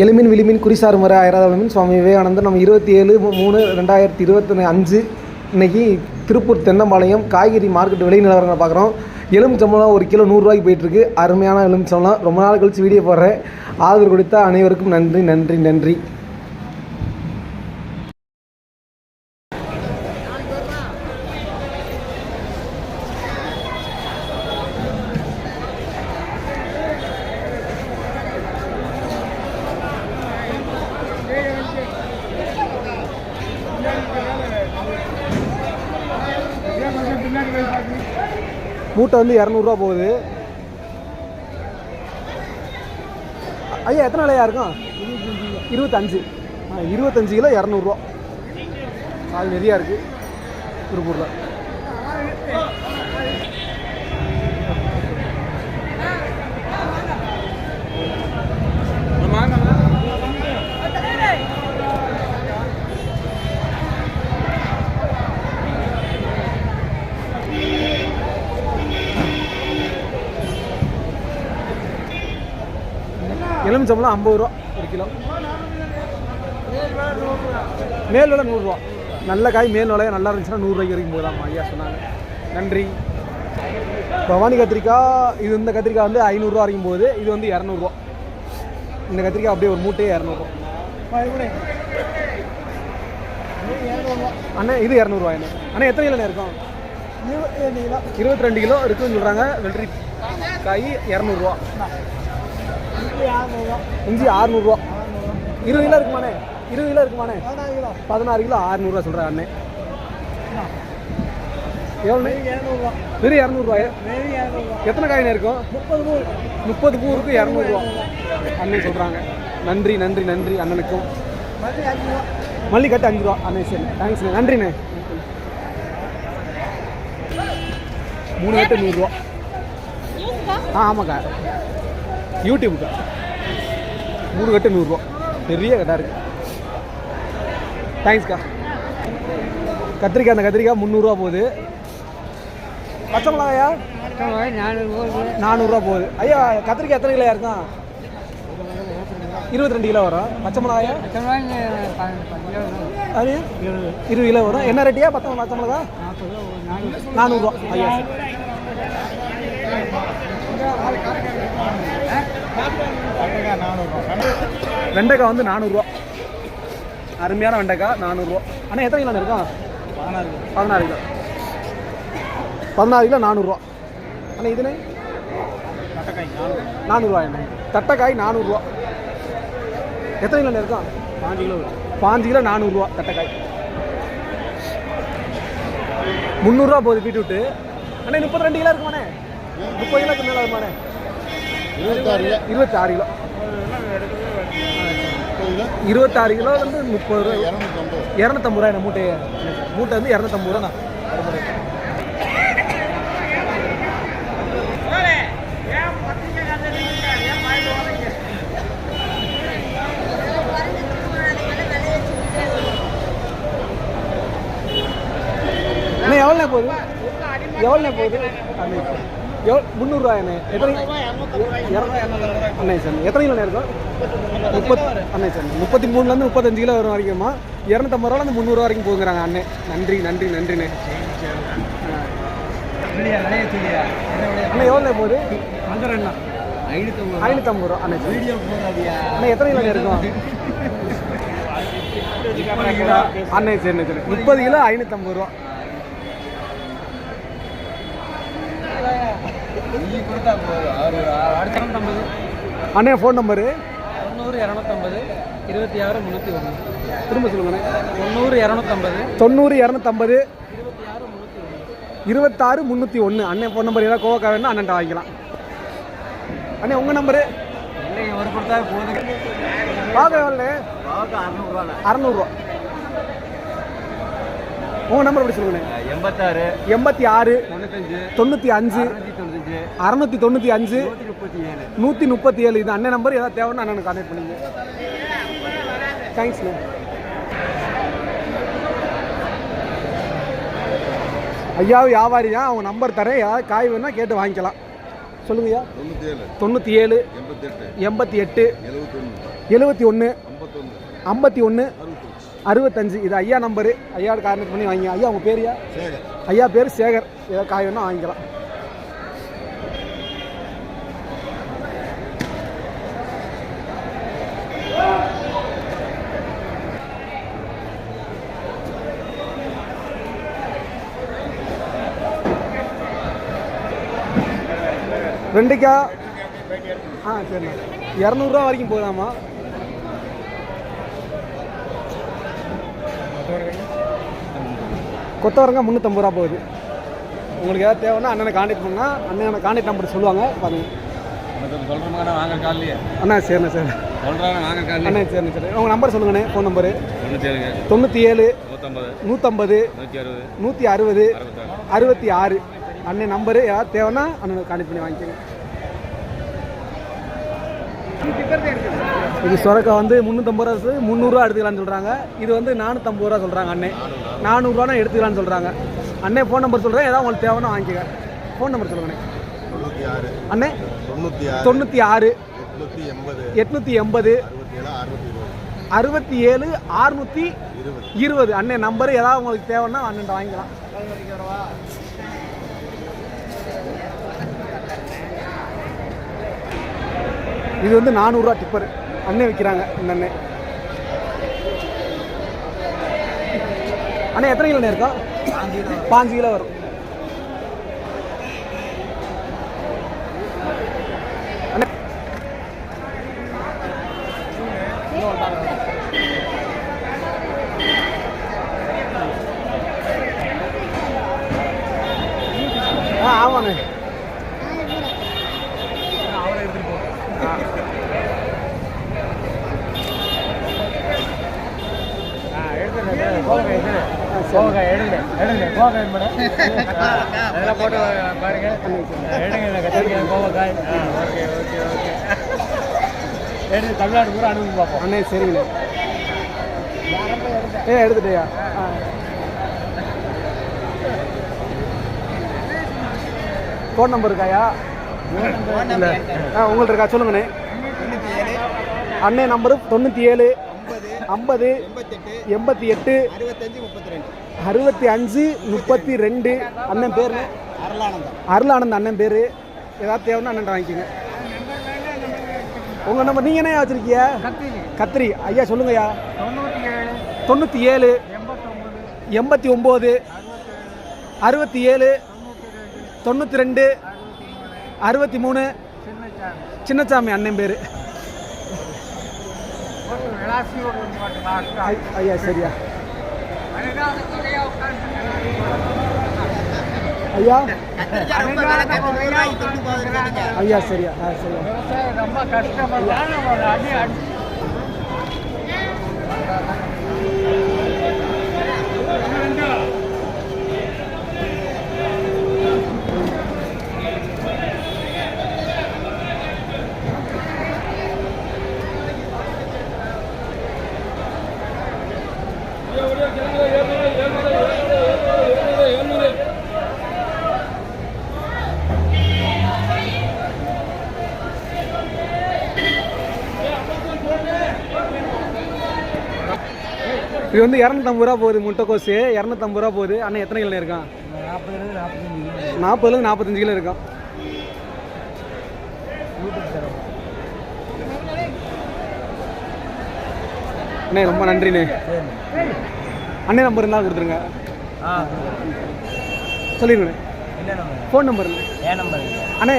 எலுமின் விளிமின் குறிசார் முறை ஆயிரம் சுவாமி விவேகானந்தர் நம்ம இருபத்தி ஏழு மூணு ரெண்டாயிரத்தி இருபத்தி அஞ்சு இன்னைக்கு திருப்பூர் தென்னம்பாளையம் காய்கறி மார்க்கெட் விலை நிலவரங்களை பார்க்குறோம். எலுமிச்சம்பழம் ஒரு கிலோ நூறுரூவாய்க்கு போயிட்டுருக்கு. அருமையான எலுமிச்சம்பழம் ரொம்ப நாள் கழித்து வீடியோ போடுறேன். ஆதரவு கொடுத்த அனைவருக்கும் நன்றி நன்றி நன்றி. மூட்டை வந்து இரநூறுவா போகுது. ஐயா எத்தனை விலையா இருக்கும்? இருபத்தஞ்சு. ஆ இருபத்தஞ்சு கிலோ இரநூறுவா. அது நிறையா இருக்குது திருப்பூரில் எலுமிச்சம்பழம் ஐம்பது ரூபா ஒரு கிலோ. மேல் விலை நூறுரூவா நல்ல காய் மேல் விலையா நல்லா இருந்துச்சுன்னா நூறுரூவாய்க்கு வரைக்கும் போகலாம் ஐயா சொன்னாங்க. நன்றி. பவானி கத்திரிக்காய் இது இந்த கத்திரிக்காய் வந்து ஐநூறுரூவா வரைக்கும் போகுது இது வந்து இரநூறுவா இந்த கத்திரிக்காய் அப்படியே ஒரு மூட்டையே இரநூறுவா அண்ணா இது இரநூறுவா என்ன அண்ணா. எத்தனை கிலோ இருக்கும்? இருபத்தி ரெண்டு கிலோ. இருக்குன்னு சொல்கிறாங்க வெள்ளரி காய் இரநூறுவா இஞ்சி ஆறுநூறுவா இருபது கிலோ இருக்குமாண்ணே? இருபது கிலோ இருக்குமாண்ணே? பதினாறு கிலோ ஆறுநூறுவா சொல்கிறேன் அண்ணே. எவ்வளோ வெறும் இரநூறுவாயா எத்தனை காயினே இருக்கும்? முப்பது பூ முப்பது பூருக்கு இரநூறுவா. அண்ணன் சொல்கிறாங்க நன்றி நன்றி நன்றி அண்ணனுக்கும். மல்லிக்கட்டு அஞ்சு ரூபா அண்ணே சரி. தேங்க்ஸ்ண்ணே நன்றிண்ணே. மூணு கட்டு நூறுரூவா. ஆ ஆமாக்கா. யூடியூப்க்கு. மூணு கட்டு நூறுரூவா. பெரிய கட்டாக இருக்கு. தேங்க்ஸ்க்கா கத்திரிக்காய் அந்த கத்திரிக்காய் முந்நூறுரூவா போகுது. பச்சை மிளகாயா? நானூறுரூவா போகுது. ஐயா கத்திரிக்காய் எத்தனை கிலோ இருக்கா இருபத்தி ரெண்டு கிலோ வரும். பச்சை மிளகாயா? அது? இருபது கிலோ வரும். என்ன ரேட்டியா? பச்சை பச்சை மிளகா? நானூறுரூவா ஐயா. வெண்டைக்காய் வந்து நானூறுரூவா அருமையான வெண்டைக்காய் நானூறுரூவா அண்ணா எத்தனை கிலோ இருக்கும் பதினாறு பதினாறு கிலோ. பதினாறு கிலோ நானூறுரூவா அண்ணா இதுனே நானூறுரூவா என்ன தட்டைக்காய் நானூறுரூவா எத்தனை கிலோ இருக்கும் பாஞ்சு கிலோ பாஞ்சு கிலோ நானூறுரூவா தட்டைக்காய். முந்நூறுரூவா போகுது பீட்ரூட்டு. அண்ணே முப்பத்தி ரெண்டு கிலோ இருக்குமாண்ணே? முப்பது கிலோக்கு மேலே வருமாண்ணே? இருபத்தாறு கிலோ. இருபத்தாறு கிலோ. வந்து முப்பது ரூபா. இரநூத்தம்பது. ரூபாய் மூட்டை? மூட்டை வந்து இரநூத்தம்பது ரூபா எவ்வளோண்ணே போகுது? எவ்வளோண்ணே போகுது? எவ்வளோ முந்நூறுரூவா என்ன எத்தனை அண்ணே சார் எத்தனை கிலோ இருக்கும்? முப்பத் அண்ணே சார் முப்பத்தி மூணுலேருந்து முப்பத்தஞ்சு கிலோ வரும் வரைக்குமா இரநூத்தம்பது ரூபாலேருந்து முந்நூறுரூவா வரைக்கும் போகுங்கிறாங்க அண்ணே. நன்றி நன்றி நன்றிண்ணே. அண்ணே எவ்வளோ போகுது? ஐநூற்றம்பது ரூபா. அண்ணே அண்ணே எத்தனை கிலோ இருக்கும்? அண்ணே சரி சரி. முப்பது கிலோ ஐநூற்றம்பது ரூபா. அண்ணே ஃபோன் நம்பரு தொண்ணூறு இரநூத்தம்பது இருபத்தி ஆறு முந்நூற்றி ஒன்று திரும்ப சொல்லுங்கண்ணே தொண்ணூறு இரநூத்தம்பது தொண்ணூறு இரநூத்தம்பது இருபத்தாறு முந்நூற்றி ஒன்று அண்ணன் ஃபோன் நம்பர் ஏதாவது கோவக்கா வேணும்னா அண்ணன்ட்ட வாங்கிக்கலாம். அண்ணே உங்கள் நம்பரு ஒரு கொடுத்தா போதுங்க. பார்க்க எவ்வளோ அறநூறுவா அறநூறுவா. உங்கள் நம்பர் எப்படி சொல்லுங்கண்ணே எண்பத்தாறு. எண்பத்தி ஆறு தொண்ணூற்றி அஞ்சு அறநூற்றி தொண்ணூற்றி அஞ்சு. நூற்றி முப்பத்தி ஏழு. இது அண்ணன் நம்பர் ஏதாவது தேவைன்னா அண்ணனுக்கு கான்டாக்ட் பண்ணுங்க. தேங்க்ஸ்ண்ணே ஐயா வியாபாரி தான் அவங்க நம்பர் தரேன். ஏதாவது காய் வேணும்னா கேட்டு வாங்கிக்கலாம். சொல்லுங்கய்யா தொண்ணூற்றி ஏழு எண்பத்தி எட்டு எழுபத்தி ஒன்று ஐம்பத்தி ஒன்று அறுபத்தஞ்சு. இது ஐயா நம்பரு. ஐயாவோட கார்னெக்ட் பண்ணி வாங்கி ஐயா உங்கள் பேரியா சேகர். ஐயா பேர் சேகர். ஏதோ காய் வேணா வாங்கிக்கலாம். வெண்டைக்காய் ஆ சரிண்ணா இரநூறுவா வரைக்கும் போதாமா? கொத்தவரங்காய் முந்நூற்றம்பது ரூபா போகுது. உங்களுக்கு ஏதாவது தேவைன்னா அண்ணனை காண்டாக்ட் பண்ணால் அண்ணனை காண்டாக்ட் நம்பர் சொல்லுவாங்க பாருங்க. சொல்கிறோமா வாங்க காலையே அண்ணா சரிண்ணா சரி சொல்கிறாங்க வாங்க காலையே அண்ணா சரிண்ணா சரி உங்கள் நம்பர் சொல்லுங்கண்ணே ஃபோன் நம்பரு தொண்ணூற்றி ஏழு நூற்றம்பது நூற்றி அறுபது. அறுபத்தி ஆறு. அண்ணன் நம்பரு ஏதாவது தேவைன்னா அண்ணனை காண்டாக்ட் பண்ணி வாங்கிக்கோங்க. இது சொரக்கா வந்து முந்நூற்றம்பது ரூபா முந்நூறுரூவா எடுத்துக்கலாம்னு சொல்கிறாங்க இது வந்து நானூற்றம்பது ரூபா சொல்கிறாங்க அண்ணே. நானூறுரூவானா எடுத்துக்கலாம்னு சொல்கிறாங்க அண்ணே ஃபோன் நம்பர் சொல்கிறேன் ஏதாவது உங்களுக்கு தேவைன்னா வாங்கிக்கங்க. ஃபோன் நம்பர் ஆறு அண்ணே. தொண்ணூற்றி ஆறு எட்நூற்றி எண்பது. அறுபத்தி ஏழு இருபது. இருபது. அண்ணே நம்பரு ஏதாவது உங்களுக்கு தேவைன்னா அண்ணன் வாங்கிக்கலாம். இது வந்து நானூறுரூவா டிப்பர் அண்ணே விற்கிறாங்க இந்த அண்ணே அண்ணன் எத்தனை கிலோ இருக்கா? பாஞ்சு கிலோ வரும் அண்ணே ஆ ஆமாண்ணே போக எடுங்க எடுங்க போக அதெல்லாம் போட்டு பாருங்க. எடுங்க கத்திரிக்காய் கோவக்காய். ஆ ஓகே ஓகே ஓகே. எடுத்து தமிழ்நாடு பூரா அனுப்பி பார்ப்போம். அண்ணே சரிங்கண்ணே ஏ எடுத்துட்டியா ஆ ஃபோன் நம்பர் இருக்காயா இல்லை. ஆ உங்கள்ட்ட இருக்கா? சொல்லுங்கண்ணே. அண்ணே நம்பரு தொண்ணூற்றி ஏழு ஐம்பது எண்பத்தி எட்டு அறுபத்தி அஞ்சு முப்பத்தி ரெண்டு. அண்ணன் பேர்? அருளானந்தம். அருளானந்த் அண்ணன் பேர். ஏதாவது தேவைன்னா அண்ணன் வாங்கிக்கோங்க. உங்கள் நம்பர் நீங்கள் என்ன வச்சுருக்கீங்க? கத்திரி. ஐயா சொல்லுங்கய்யா. தொண்ணூற்றி ஏழு தொண்ணூற்றி ஏழு எண்பத்தொம்பது. எண்பத்தி ஒம்பது. அறுபத்தி ஏழு. தொண்ணூற்றி ரெண்டு. அறுபத்தி மூணு. சின்னச்சாமி. சின்னசாமி அண்ணன் பேர். ஐயா? சரியா. ஐயா ஐயா சரியா. ஆ சரியா. ரொம்ப கஷ்டப்பட்டான இது வந்து இரநூத்தம்பது ரூபா போகுது முட்டைக்கோசு இரநூத்தம்பது ரூபா போகுது. அண்ணன் எத்தனை கிலோ இருக்கான்? நாற்பதுலேருந்து நாற்பத்தஞ்சு கிலோ இருக்கான். அண்ணே ரொம்ப நன்றிண்ணே. அண்ணே நம்பர் இருந்தால் கொடுத்துருங்க. நம்பர் ஃபோன் நம்பர் ஏன் நம்பர் அண்ணே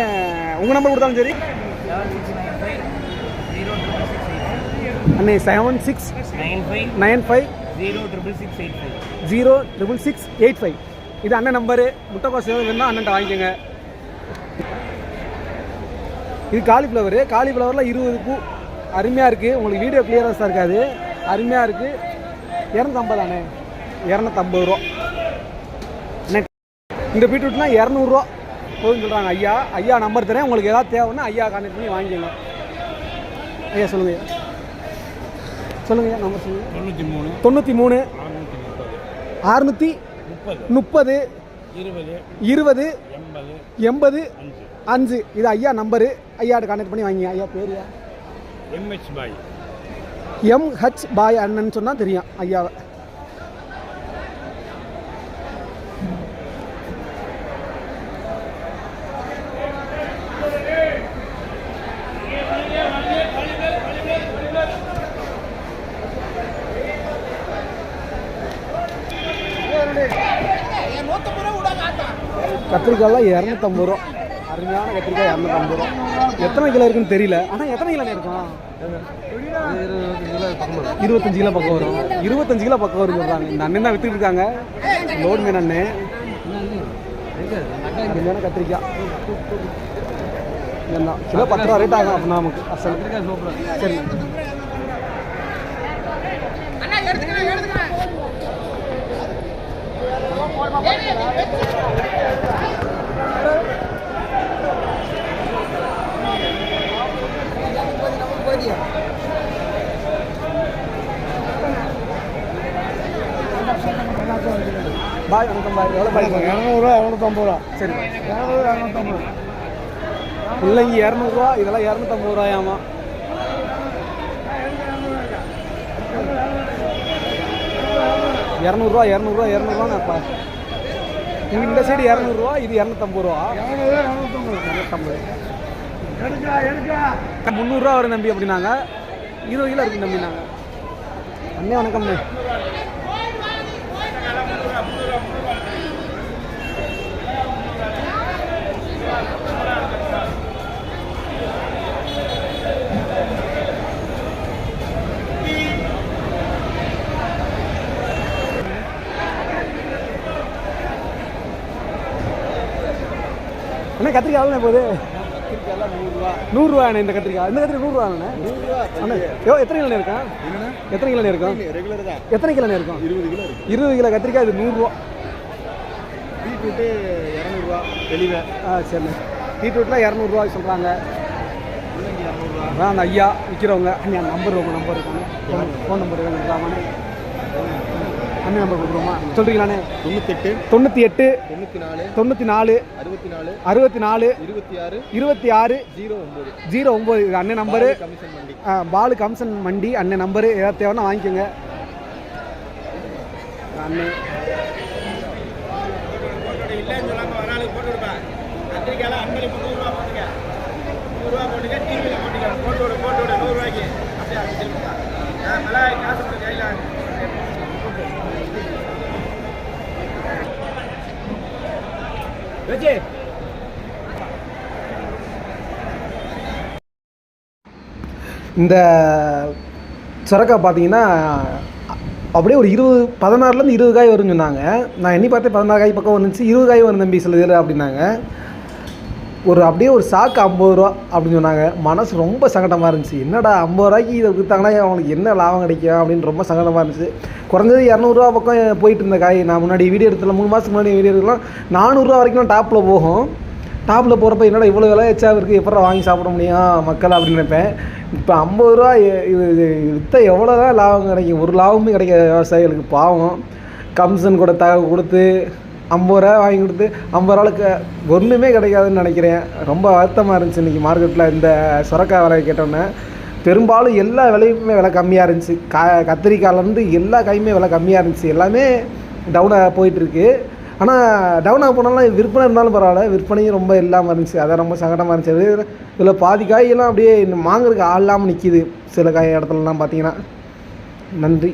உங்கள் நம்பர் கொடுத்தாலும் சரி. அண்ணே seven six nine five nine five zero triple six eight five zero triple six eight five இது அண்ணன் நம்பரு முட்டைக்கோஸ் வேணும்னா அண்ணன்ட்ட வாங்கிக்கோங்க. இது காலிஃப்ளவரு காலிஃப்ளவரில் இருபது பூ அருமையாக இருக்குது உங்களுக்கு வீடியோ கிளியரன்ஸாக இருக்காது. அருமையாக இருக்குது இரநூத்தம்பது அண்ணே. இரநூத்தம்பது ரூபா. இந்த பீட்ரூட்லாம் இரநூறுவா போதுன்னு சொல்கிறாங்க ஐயா ஐயா நம்பர் தரேன். உங்களுக்கு ஏதாவது தேவைன்னா ஐயா கான்டெக்ட் பண்ணி வாங்கிக்கோங்க. ஐயா சொல்லுங்க ஐயா. சொல்லுங்க ஐயா நம்பர் சொல்லுங்கள் தொண்ணூற்றி மூணு தொண்ணூற்றி மூணு அறுநூற்றி முப்பது இருபது எண்பது அஞ்சு. இது ஐயா நம்பரு. ஐயாட்ட கான்டாக்ட் பண்ணி வாங்கிங்க. ஐயா பேரியா எம்ஹெச் பாய். எம்ஹெச் பாய் அண்ணன் சொன்னால் தெரியும். ஐயாவை கத்திரிக்காய்லாம் இரநூத்தம்பது ரூபா. அருமையான கத்திரிக்காய் இரநூத்தம்பது ரூபா. எத்தனை கிலோ இருக்குன்னு தெரியல. ஆனால் எத்தனை கிலோ இருக்கும்? இருபத்தஞ்சு கிலோ பக்கம் வரும். இருபத்தஞ்சு கிலோ பக்கம் வரும் சொல்கிறாங்க இந்த அண்ணன் தான் வித்துட்டு இருக்காங்க. லோடு மீன் அண்ணன் அருமையான கத்திரிக்காய். என்ன கிலோ பத்து ரூபா ரேட் ஆகும் அப்படின்னா நமக்கு. அசல். சரி. பாய் வணக்கம் பாய். எவ்வளோ பாய் இரநூறுவா இரநூத்தம்பது ரூபா. சரி. இரநூறு இரநூத்தம்பது முள்ளங்கி இரநூறுவா இதெல்லாம் இரநூத்தம்பது ரூபாயாமா? இரநூறுவா இரநூறுவா இரநூறுவா இங்கே இந்த சைடு இரநூறுவா இது இரநூத்தம்பது ரூபா. இரநூத்தம்பது முந்நூறுரூவா வரும் நம்பி அப்படின்னாங்க. இருபது கிலோ இருக்கு நம்பினாங்க அண்ணே வணக்கம்ண்ணே. அண்ணே கத்திரிக்காய் எவ்வளோ போகுது. நூறுரூவாண்ணே இந்த கத்திரிக்காய். இந்த கத்திரிக்காய் நூறுரூவாண்ணே? எவ்வளோ எத்தனை கிலோ இருக்கும் எத்தனை கிலோ இருக்கும்? எத்தனை கிலோ இருக்கும்? இருபது கிலோ இருபது கிலோ கத்திரிக்காய் இது நூறுரூவா. பீட்ரூட்டு இரநூறுவா தெளிவை. ஆ சரிண்ணே. பீட்ரூட்லாம் இரநூறுவா சொல்கிறாங்க அதான் அந்த ஐயா விற்கிறவங்க அண்ணா நம்பர் உங்கள் நம்பர் இருக்காங்க ஃபோன் நம்பர் இருக்காங்க அண்ணன் நம்பர் கொடுக்குறோமா? சொல்கிறீங்களாண்ணே தொண்ணூத்தெட்டு தொண்ணூற்றி எட்டு தொண்ணூற்றி நாலு தொண்ணூற்றி நாலு அறுபத்தி நாலு அறுபத்தி நாலு இருபத்தி ஆறு இருபத்தி ஆறு ஜீரோ ஒம்பது ஜீரோ ஒம்பது இது அண்ணன் நம்பரு பாலு கம்சன் மண்டி அண்ணன் நம்பரு ஏதாவது தேவைன்னா வாங்கிக்கோங்க. அண்ணன் கத்திரிக்காயெல்லாம் அன்பளி நூறுரூவா டிவியில் நூறுரூவாய்க்கு அப்படியே அப்படி திரும்ப மிளகாய் காசு கையில் இந்த சுரக்காய் பார்த்தீங்கன்னா அப்படியே ஒரு இருபது பதினாறுலேருந்து இருபது காய் வரும்னு சொன்னாங்க. நான் எண்ணி பார்த்தேன் பதினாறு காய் பக்கம் வந்துச்சு. இருபது காய் வரும் தம்பி சில இதில் அப்படின்னாங்க. ஒரு அப்படியே ஒரு சாக்கு ஐம்பது ரூபா அப்படின்னு சொன்னாங்க. மனசு ரொம்ப சங்கடமாக இருந்துச்சு. என்னடா ஐம்பது ரூபாய்க்கு இதை விற்றாங்கன்னா அவங்களுக்கு என்ன லாபம் கிடைக்கும் அப்படின்னு ரொம்ப சங்கடமாக இருந்துச்சு. குறைஞ்சது இரநூறுவா பக்கம் போயிட்டு இருந்த காய். நான் முன்னாடி வீடியோ எடுத்துல மூணு மாதத்துக்கு முன்னாடி வீடியோ எடுக்கலாம் நானூறுரூவா வரைக்கும் டாப்பில் போகும். டாப்பில் போகிறப்ப என்னடா இவ்வளோ விலை எச்சா இருக்குது எப்படா வாங்கி சாப்பிட முடியும்? மக்கள் அப்படின்னு நினைப்பேன். இப்போ ஐம்பது ரூபா இது விற்ற விற்றா எவ்வளோ தான் லாபம் கிடைக்கும்? ஒரு லாபமும் கிடைக்காது விவசாயிகளுக்கு பாவம். கமிஷன் கூட த கொடுத்து ஐம்பது ரூபா வாங்கி கொடுத்து ஐம்பது ரூபாய்க்கு ஒன்றுமே கிடைக்காதுன்னு நினைக்கிறேன். ரொம்ப வருத்தமாக இருந்துச்சு இன்றைக்கி மார்க்கெட்டில் இந்த சுரக்காய் விலையை கேட்டோன்னே. பெரும்பாலும் எல்லா விலையுமே விலை கம்மியாக இருந்துச்சு. கா கத்திரிக்காயிலேருந்து எல்லா காயுமே விலை கம்மியாக இருந்துச்சு. எல்லாமே டவுனாக போயிட்டுருக்கு ஆனால் டவுனாக போனாலும் விற்பனை இருந்தாலும் பரவாயில்ல. விற்பனையும் ரொம்ப இல்லாமல் இருந்துச்சு. அதான் ரொம்ப சங்கடமாக இருந்துச்சு. இதில் பாதி காயெல்லாம் அப்படியே இன்னும் வாங்குறதுக்கு ஆள் இல்லாமல் நிற்கிது சில காய் இடத்துலலாம் பார்த்தீங்கன்னா. நன்றி.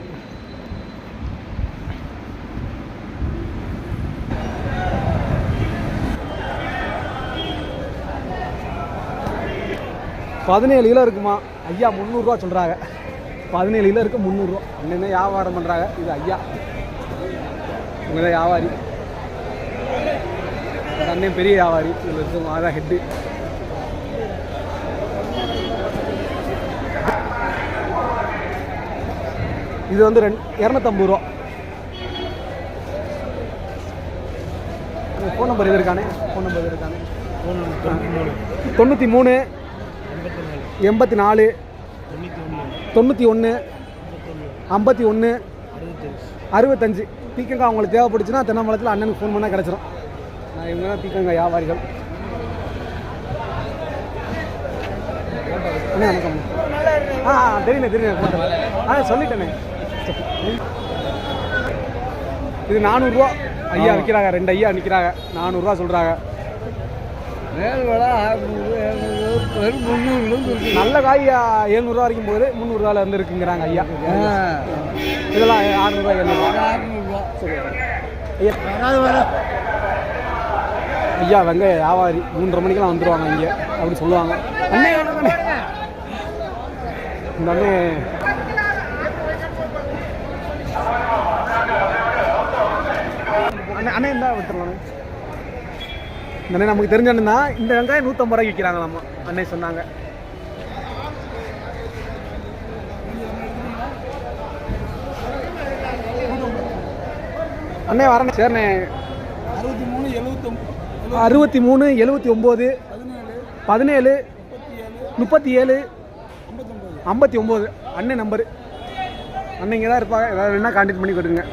பதினேழு கிலோ இருக்குமா? ஐயா முந்நூறுரூவா சொல்கிறாங்க பதினேழு கிலோ இருக்குது முந்நூறுரூவா அண்ணன் வியாபாரம் பண்ணுறாங்க இது ஐயா. இவங்க வியாபாரி. அண்ணன் பெரிய வியாபாரி. இதில் இருக்கும் அதான் ஹெட்டு இது வந்து ரெண்டு இரநூத்தம்பது ரூபா. ஃபோன் நம்பர் இது இருக்கானே? ஃபோன் நம்பர் இது இருக்கானே? தொண்ணூற்றி மூணு. எண்பத்தி நாலு தொண்ணூற்றி ஒன்று ஐம்பத்தி ஒன்று அறுபத்தஞ்சு. பீக்கங்காய் உங்களுக்கு தேவைப்படுச்சுன்னா தென்னம்பலத்தில் அண்ணனுக்கு ஃபோன் பண்ணால் கிடச்சிரும். நான் இவங்க தான் பீக்கங்காய் வியாபாரிகள். வணக்கம். ஆ ஆ, தெரியுண்ணே தெரியுண்ணே ஆ சொல்லிட்டேனே. இது நானூறுரூவா ஐயா விற்கிறாங்க ரெண்டு ஐயா நிற்கிறாங்க நானூறுரூவா சொல்கிறாங்க நல்ல காய் எழுநூறுவா வரைக்கும் போகுது. முந்நூறுரூவால இருந்து இருக்குங்கிறாங்க ஐயா இதெல்லாம் ஆறுநூறுவா எழுநூறுவா. ஐயா ஐயா வெங்காய வியாபாரி மூன்றரை மணிக்கெல்லாம் வந்துருவாங்க இங்கே. அப்படி சொல்லுவாங்க. அண்ணே. இந்த அண்ணே. அண்ணே அண்ணே இருந்தா விட்டுறலாம். இந்த நமக்கு தெரிஞ்ச அண்ணன் தான் இந்த வெங்காயம் நூற்றம்பது ரூபாய்க்கு விற்கிறாங்களாமா? அண்ணே சொன்னாங்க. அண்ணே வரண்ணே சரிண்ணே. அறுபத்தி மூணு எழுபத்தொம்பது அறுபத்தி மூணு எழுபத்தி ஒம்பது பதினேழு முப்பத்தி ஏழு ஐம்பத்தி ஒம்பது அண்ணன் நம்பரு. அண்ணன் இங்கே தான் இருப்பாங்க. ஏதாவது வேணால் கான்டாக்ட் பண்ணி கொடுங்க.